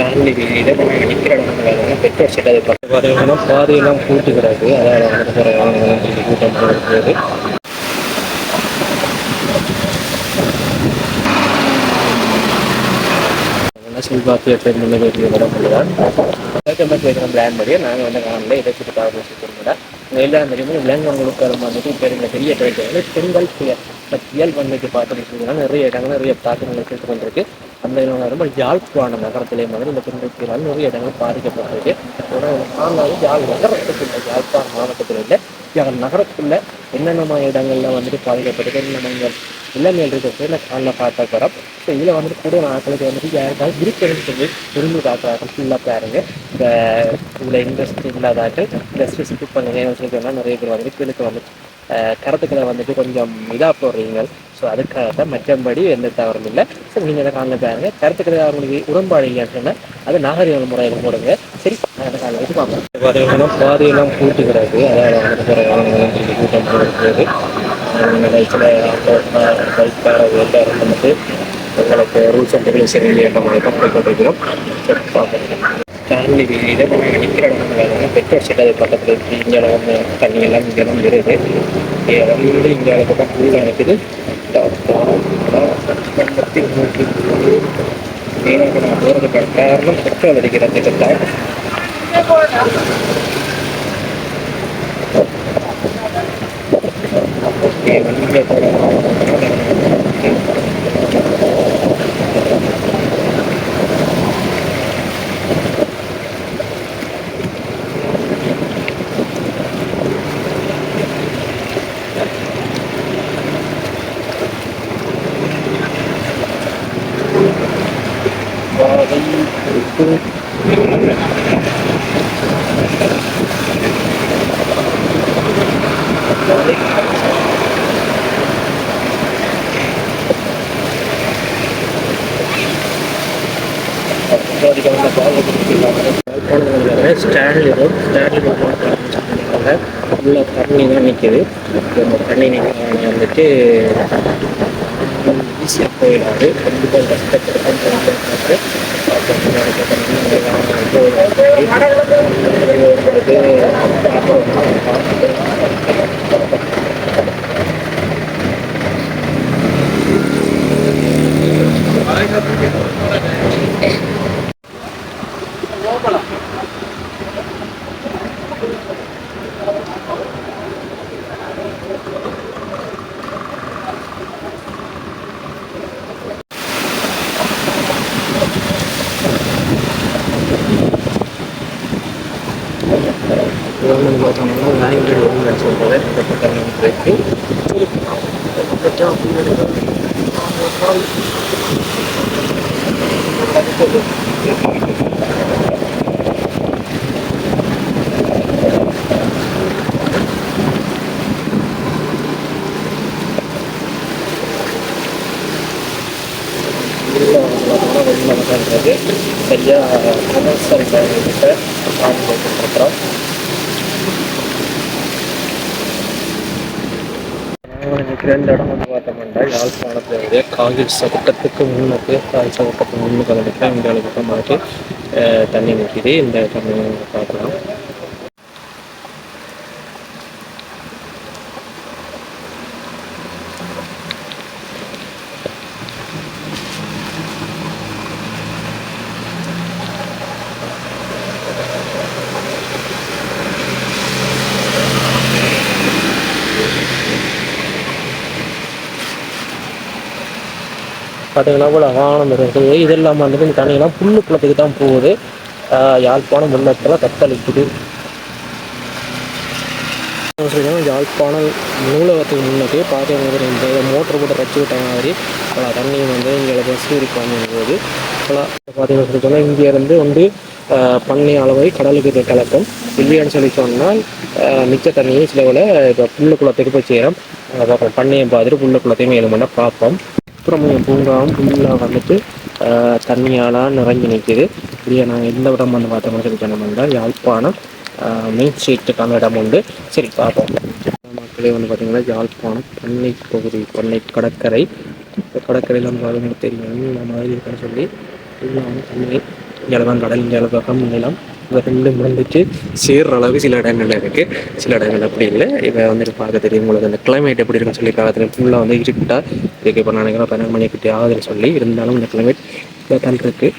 Stanley வீதியில் நிற்கிற இடத்துல பெட்ரோல் செட் அது பக்கம் பார்த்தீங்கன்னா பாதையெல்லாம் பூட்டு கிடக்கு அதாவது வந்து போகிற வாகனங்களும் கொஞ்சம் கூட்டம் போகிறது பிளான் பண்ணி நாங்கள் வந்து காணல இதை சுற்றி பார்க்க சுற்றி எல்லா தெரியுமே விலங்குகளுக்கு வந்துட்டு இப்போ இருக்கிற பெரிய கிடைக்கிறது பெண்கள் புயல் இந்த புயல் வந்துட்டு பார்த்துட்டு நிறைய இடங்கள் நிறைய தாக்கங்கள் கேட்டு வந்திருக்கு அந்த ரொம்ப யாழ்ப்பாணம் நகரத்திலே மாதிரி இந்த பெண்கள் புயலால் நிறைய இடங்கள் பாதிக்கப்பட்டிருக்கு. ஆனால் யாழ் நகரத்துக்குள்ள யாழ்ப்பாணம் மாவட்டத்தில் இல்லை. யாழ் நகரத்துக்குள்ள என்னென்ன இடங்களில் வந்துட்டு பாதிக்கப்பட்டிருக்கு என்னென்ன இளமையில் நான் காலில் பார்த்த போகிறோம் ஸோ இதில் வந்துட்டு கூட ஆட்களுக்கு வந்துட்டு யாருக்காவது இருக்குன்னு சொல்லி விரும்பி பார்க்குறாங்க. ஃபுல்லாக பாருங்க. இந்த இதில் இன்ட்ரெஸ்ட் இல்லாதாட்டு இந்த ஸ்பெசிஃபிக் பண்ணுங்க. சொல்லிட்டு நிறைய பேர் வந்துட்டு இதுக்கு வந்து கருத்துக்களை வந்துட்டு கொஞ்சம் இதாக போடுறீங்க. ஸோ அதுக்காக தான் மற்றபடி எந்த தவறும் இல்லை. ஸோ நீங்கள் அதை காலையில் பாருங்க. கருத்துக்களை அவங்களுக்கு உடன்பாடு இல்லைன்னு சொன்னால் அது நாகரிக முறையில் போடுங்க. சரி நான் அதை காலையில் வச்சு பார்ப்போம். பார்த்தீங்கன்னா பாதையெல்லாம் பூட்டு கிடக்கு அதாவது அவங்க போகிற காலங்களும் கூட்டம் போகிறது பைக்கில் பைக்கார எல்லாரும் வந்துட்டு உங்களுக்கு ரூல்ஸ் அண்ட் ரெகுலேஷன் இல்லையா மாதிரி தான் போய்கொண்டிருக்கிறோம் சரி பார்ப்போம். ஸ்டான்லி வீதியில் நம்ம நிற்கிற இடத்துல பெட்ரோல் செட் அது பக்கத்தில் இருக்குது இங்கே வந்து தண்ணி எல்லாம் இங்கே தான் வருது வந்து இங்கே பக்கம் ஃபுல்லாக இருக்குது பத்தி நூற்றி மெயினாக நான் போகிறதுக்கான காரணம் பெட்ரோல் அடிக்கிறதுக்கு தான் ஓகே வண்டியில் பாதை இருக்குது ஸ்டான்லி ரோட் ஸ்டான்லி ரோட் உள்ள தண்ணி தான் நிற்கிது இந்த தண்ணி நிற்கிறவங்க வந்துட்டு ஈஸியாக போயிடாது. கண்டிப்பாக கஷ்டப்பட்டு கவர்மெண்ட் பார்த்தோம்னா லாங்குவேஜ் ஒன்று சொல்கிறது இந்த பக்கம் இருக்கு வெளியில் சரியாக கமர்ஷியல் கிட்ட எனக்கு ரெண்டு இடம் வந்து பார்த்தோம்னா யாழ்ப்பாணத்தில் காகில் சவுக்கத்துக்கு முன்னுக்கு காகில் சவுக்கத்துக்கு முன்னுக்கு வந்துட்டு இந்த அளவுக்கு மாற்றி தண்ணி நிற்கிது. இந்த தண்ணி பார்க்கலாம். பார்த்தீங்கன்னா கூட வாகனம் இருக்குது இதெல்லாம் வந்துட்டு இந்த தண்ணியெல்லாம் புல்லு குளத்துக்கு தான் போகுது. யாழ்ப்பாணம் முன்னத்தில் தத்தளிக்குது. யாழ்ப்பாணம் நூலகத்துக்கு முன்னுக்கு பார்த்தீங்கன்னா இந்த மோட்டர் போட்டு ரச்சு விட்ட மாதிரி பல தண்ணியும் வந்து இங்கே பஸ் போது. பல பார்த்தீங்கன்னா சொன்னால் இங்கேருந்து வந்து பண்ணை அளவை கடலுக்கு இது கலக்கும். இல்லையான்னு சொல்லி சொன்னால் மிச்ச தண்ணியை சில விட இப்போ புல்லு குளத்துக்கு போய் சேரும். அப்புறம் பண்ணையை பார்த்துட்டு புல்லு குளத்தையும் மணி பார்ப்போம். அப்புறம் பூங்காவும் ஃபுல்லாக வந்துட்டு தண்ணியாலாம் தண்ணியால் நிறைஞ்சு நிற்கிது இப்படியே நாங்கள் எந்த இடம் வந்து பார்த்தோம்னு சொல்லி சொன்னோம்னா யாழ்ப்பாணம் மெயின் ஸ்ட்ரீட்டுக்கான இடம் உண்டு. சரி பார்ப்போம். மக்களே வந்து பார்த்தீங்கன்னா யாழ்ப்பாணம் பண்ணை பகுதி பண்ணை கடற்கரை. இந்த கடற்கரையில் வந்து தெரியும் இந்த மாதிரி இருக்குன்னு சொல்லி ஃபுல்லாக வந்து தண்ணி இலவம் கடல் இலவகம் நிலம். இது ரெண்டும் வந்துட்டு சேர்ற அளவுக்கு சில இடங்கள்ல இருக்கு. சில இடங்கள் அப்படி இல்லை. இப்போ வந்துட்டு பார்க்க தெரியும். உங்களுக்கு அந்த கிளைமேட் எப்படி இருக்குன்னு சொல்லி பார்க்கறது ஃபுல்லாக வந்து இருக்கிட்டா இதுக்கு இப்போ நினைக்கிறேன் பன்னெண்டு மணி கிட்டே ஆகுதுன்னு சொல்லி இருந்தாலும் இந்த கிளைமேட் தான் இருக்கு.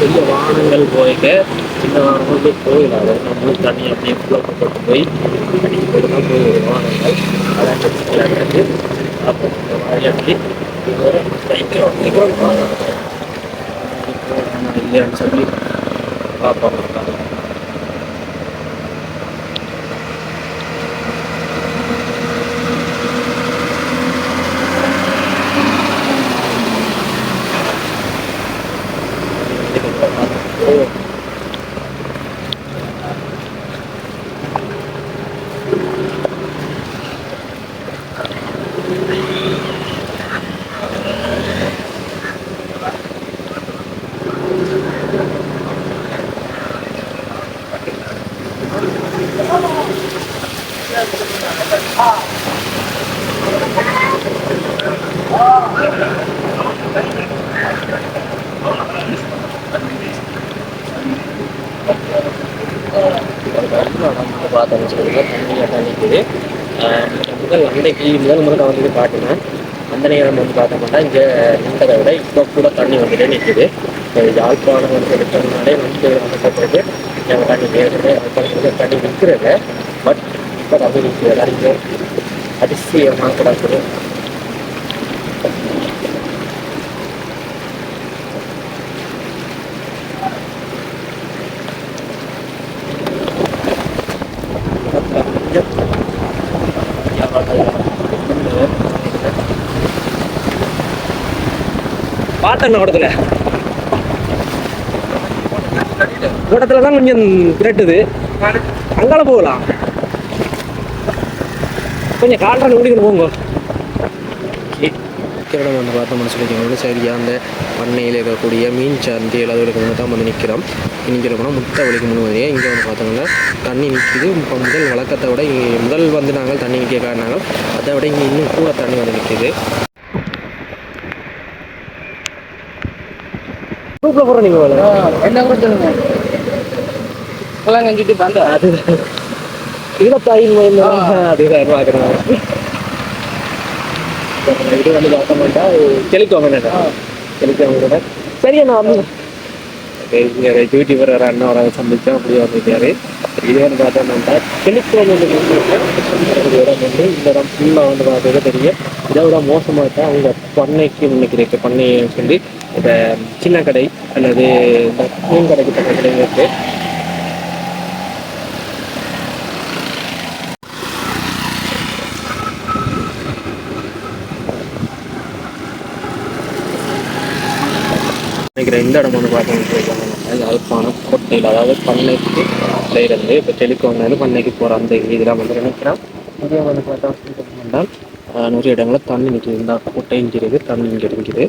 பெரிய வாகனங்கள் போயிட்டு சின்ன வாகனங்கள் போய் போயிடாது நம்மளும் தண்ணி அப்படியே ஃபுல்லாக போட்டு போய் அடிக்க போய் தான் போயிடும் வாகனங்கள் அதான் சில இடத்துக்கு. அப்போ இந்த மாதிரி அப்படி பார்த்தோம்னு சொல்லுங்க தண்ணியாக தான் நிற்குது முதல் அன்னைக்கு முதல் முறை நான் வந்து காட்டினேன் அந்த நேரம் வந்து பார்த்தோம்னா இங்கே நின்றதை விட இப்போ கூட தண்ணி வந்துட்டே நிற்குது இப்போ யாழ்ப்பாணம் வந்து எடுத்ததுனாலே வந்து அமைக்கப்படுது நாங்கள் தண்ணி நேரத்தில் யாழ்ப்பாணத்தில் தண்ணி நிற்கிறது பட் இப்போ அது நிற்கிறது அறிஞ்சு அதிசயமாக கிடக்குது பார்த்தேன் கூடத்துல தான் கொஞ்சம் திரட்டுது. அங்கால போகலாம். கொஞ்சம் கால்றான் முடிக்கணும் போங்க. இடம் வந்து பார்த்தோம்னு சொல்லிக்கணும் சரியாக அந்த பண்ணையில் இருக்கக்கூடிய மீன் சார்ந்து எல்லாத்துக்கு முன்னே தான் வந்து நிற்கிறோம். இங்கே இருக்கணும் முட்டை வலிக்கு முன்னாடியே இங்கே வந்து பார்த்தோம்னா தண்ணி நிற்கிது இப்போ முதல் வழக்கத்தை விட இங்கே முதல் வந்து நாங்கள் தண்ணி நிற்க காரணங்கள் அதை விட இங்கே இன்னும் கூட தண்ணி வந்து நிற்கிது குரூப்பில் போகிறோம் நீங்கள் என்ன கூட சொல்லுங்க. கஞ்சிட்டு பந்த அது இருபத்தாயிரம் அதுதான் பார்க்குறேன் இது வந்து பார்த்தோம்னா டெலிகாம் டெலிகாம் சரி நான் வந்து யூடியூபர் அண்ணா வராங்க சந்திச்சோம் அப்படியே வந்துட்டாரு. இதுவரை வந்து பார்த்தோம்னா டெலிகாம் வந்து ஒரு இடம் வந்து இந்த இடம் ஃபுல்லாக வந்து பார்த்தது தெரியும். இதை விட மோசமாக தான் அவங்க பண்ணைக்கு இன்னைக்கு பண்ணையை சொல்லி இந்த சின்ன கடை அல்லது இந்த மீன் கடைக்கு கடையும் இருக்கு. நினைக்கிறேன் இந்த இடம் வந்து பார்த்தோம்னா கோட்டையில் அதாவது பண்ணைக்கு இருந்து இப்போ டெலிகாம்லேருந்து பண்ணைக்கு போகிற அந்த இதெல்லாம் வந்து நினைக்கிறேன். இதே வந்து பார்த்தோம்னா நிறைய இடங்களில் தண்ணி நிற்கிது இந்த கோட்டை இங்கே இருக்குது தண்ணி இங்கே இருக்குது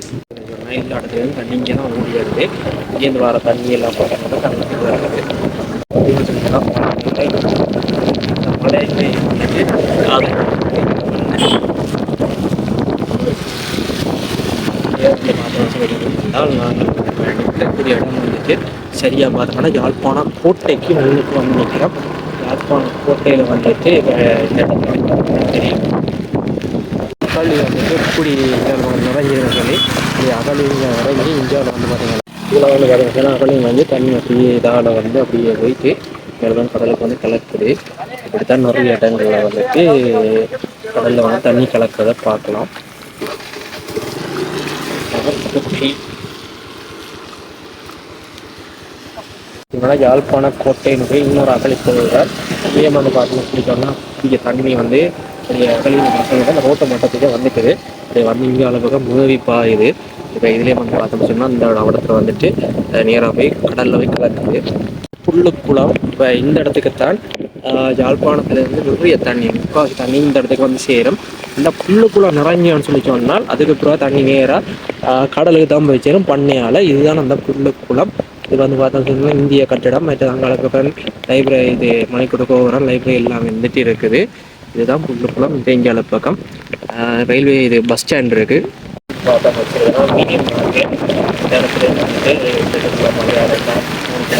எல்லா இடத்துலையும் தண்ணி இங்கே தான் ஓடி வருது. இங்கேருந்து வர தண்ணி எல்லாம் பார்த்தோம்னா தண்ணி வருது மழை அது நாங்கள் நிற்கக்கூடிய இடம் வந்துட்டு சரியாக பார்த்தோம்னா யாழ்ப்பாணம் கோட்டைக்கு முன்னுக்கு வந்து நிற்கிறோம் யாழ்ப்பாணம் கோட்டையில் வந்துட்டு தெரியும். அகழி வந்துட்டு இப்படி இந்தியாவில் நிறைஞ்சிருக்க சொல்லி இப்படி அகழி இறங்கி இந்தியாவில் வந்து பார்த்தீங்கன்னா இதில் வந்து பார்த்தீங்கன்னா அகழி வந்து தண்ணி அப்படியே இதால் வந்து அப்படியே போயிட்டு மேலும் கடலுக்கு வந்து கலக்குது. இப்படித்தான் நிறைய இடங்களில் வந்துட்டு கடலில் வந்து தண்ணி கலக்கிறத பார்க்கலாம். இவனா யாழ்ப்பாண கோட்டையினுடைய இன்னொரு அகழிப்பொழுதார் இதே வந்து பார்த்தீங்கன்னா சொல்லிட்டோம்னா இங்கே தண்ணி வந்து பெரிய அகழி மக்கள் அந்த ரோட்டு மட்டத்துக்கே வந்துட்டுது. இது வந்து இங்கே அளவுக்கு மூவி பாயுது இப்போ இதுலேயே வந்து பார்த்தோம்னு சொன்னால் இந்த இடத்துல வந்துட்டு நேராக போய் கடலில் போய் கலக்குது. புல்லுக்குளம் இப்போ இந்த இடத்துக்குத்தான் யாழ்ப்பாணத்துலேருந்து நிறைய தண்ணி முக்காசி தண்ணி இந்த இடத்துக்கு வந்து சேரும். இந்த புல்லுக்குளம் நிறைஞ்சான்னு சொல்லி சொன்னால் அதுக்கு பிறகு தண்ணி நேராக கடலுக்கு தான் போய் சேரும். பண்ணையால் இதுதான் அந்த புல்லுக்குளம். இது வந்து பார்த்தோம்னா இந்திய கட்டடம் மற்ற அங்காளப்பக்கம் லைப்ரரி இது மணிக்கூட கோபுரம் லைப்ரரி எல்லாம் வந்துட்டு இருக்குது. இதுதான் புல்லுக்குளம் தேங்கால பக்கம். ரயில்வே இது பஸ் ஸ்டாண்ட் இருக்கு.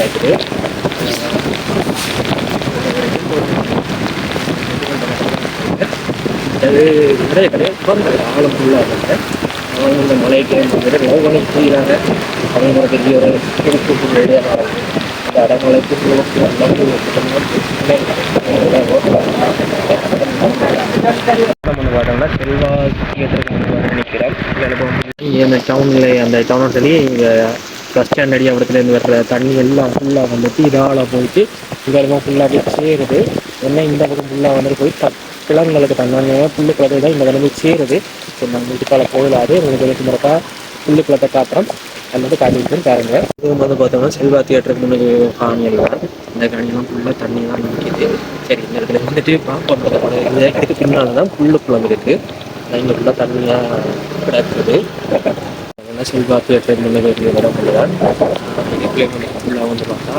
இருக்குது அது கிடையாது ஆழம் ஃபுல்லாக இருக்காங்க இந்த மலைக்கு வந்துட்டு லவ் பண்ணி அவங்க பெரிய ஒரு திருப்பூர் ரெடியாக இந்த அடமலைக்கு பார்த்தோம்னா செல்வா தியேட்டருக்கு டவுனில் அந்த டவுனை சொல்லி இங்கே பஸ் ஸ்டாண்ட் அடி இடத்துலேருந்து வர்ற தண்ணி எல்லாம் ஃபுல்லாக வந்துட்டு இதால் போயிட்டு இங்கே ஃபுல்லாக சேருது. என்ன இந்த பக்கம் ஃபுல்லாக வந்துட்டு போய் த கிழங்குகளுக்கு தண்ணி புல்லு குளத்தை தான் இந்த வந்து சேருது. ஸோ நாங்கள் இதுக்கால போயிடாது உங்களுக்கு எடுத்து முறக்கா புல்லு குளத்தை காட்டுறோம் அது வந்து காட்டிட்டு பாருங்க. இதுவும் வந்து பார்த்தோம்னா செல்வா தியேட்டருக்கு முன்னாடி காணியல் தான். இந்த காணியெல்லாம் ஃபுல்லாக தண்ணி தான் நிற்கிது சரி இந்த இடத்துல வந்துட்டு பார்ப்போம் இந்த இடத்துக்கு பின்னால் தான் புல்லு குளம் இருக்குது இங்கே ஃபுல்லாக தண்ணியாக கிடக்குது. அதனால் செல்வா தியேட்டர் முன்னாடி இடம் தான். இதுக்குள்ளே வந்து ஃபுல்லாக வந்து பார்த்தா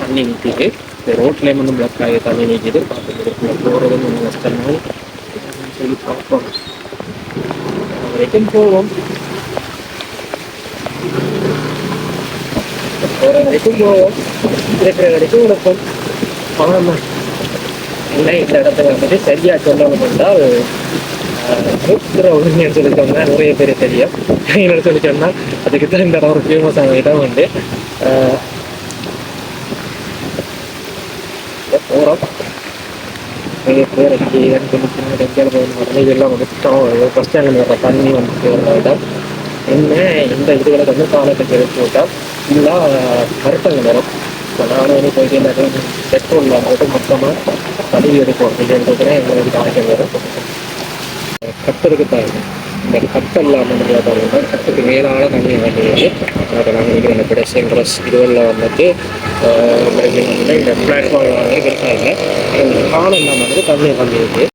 தண்ணி நிற்கிது இந்த ரோட்லேயும் வந்து பிளாக் ஆகி தண்ணி நிற்கிது பார்த்து போகிறது கொஞ்சம் கஷ்டமாக சொல்லி பார்ப்போம் வரைக்கும் போவோம் போகிற வரைக்கும் போவோம் இருக்கிற வரைக்கும் உனக்கும். பணம். இல்லை இந்த இடத்துல வந்துட்டு சரியாக சொல்லணும் என்றால் சூத்திர ஒழுங்குன்னு சொல்லி சொன்னால் நிறைய பேர் தெரியும். என்னோட சொல்லி சொன்னால் அதுக்கு தான் இந்த இடம் ஒரு ஃபேமஸான இடம் உண்டு போகிறோம் நிறைய பேர் இங்கே சொல்லி சின்ன எங்கேயாவது போகணும் இதெல்லாம் வந்துட்டு பஸ் ஸ்டாண்டில் வர தண்ணி வந்துட்டு வர என்ன இந்த இதுகளை வந்து காலத்துக்கு எடுத்து விட்டால் ஃபுல்லாக கருத்தங்க வரும் இப்போ நானும் வந்து போயிட்டு எல்லாத்தையும் பெட்ரோலில் வந்துட்டு மொத்தமாக பதிவு எடுப்போம் இது எடுத்துக்கிறேன் எங்களுக்கு காய்ச்சல் வரும் கத்தருக்கு தான் பட் இந்த கட்டெல்லாம் வந்து பார்த்தோம்னா கட்டுக்கு மேலான தண்ணி வேண்டியது அதை நாங்கள் நினைக்கிறேன் இந்த பெடஸ்டியன் கிராஸ் இதுவெல்லாம் வந்துட்டு இந்த பிளாட்ஃபார்ம் வந்து பெருசாக இல்லை காலம் வந்து தண்ணி வந்துருக்கு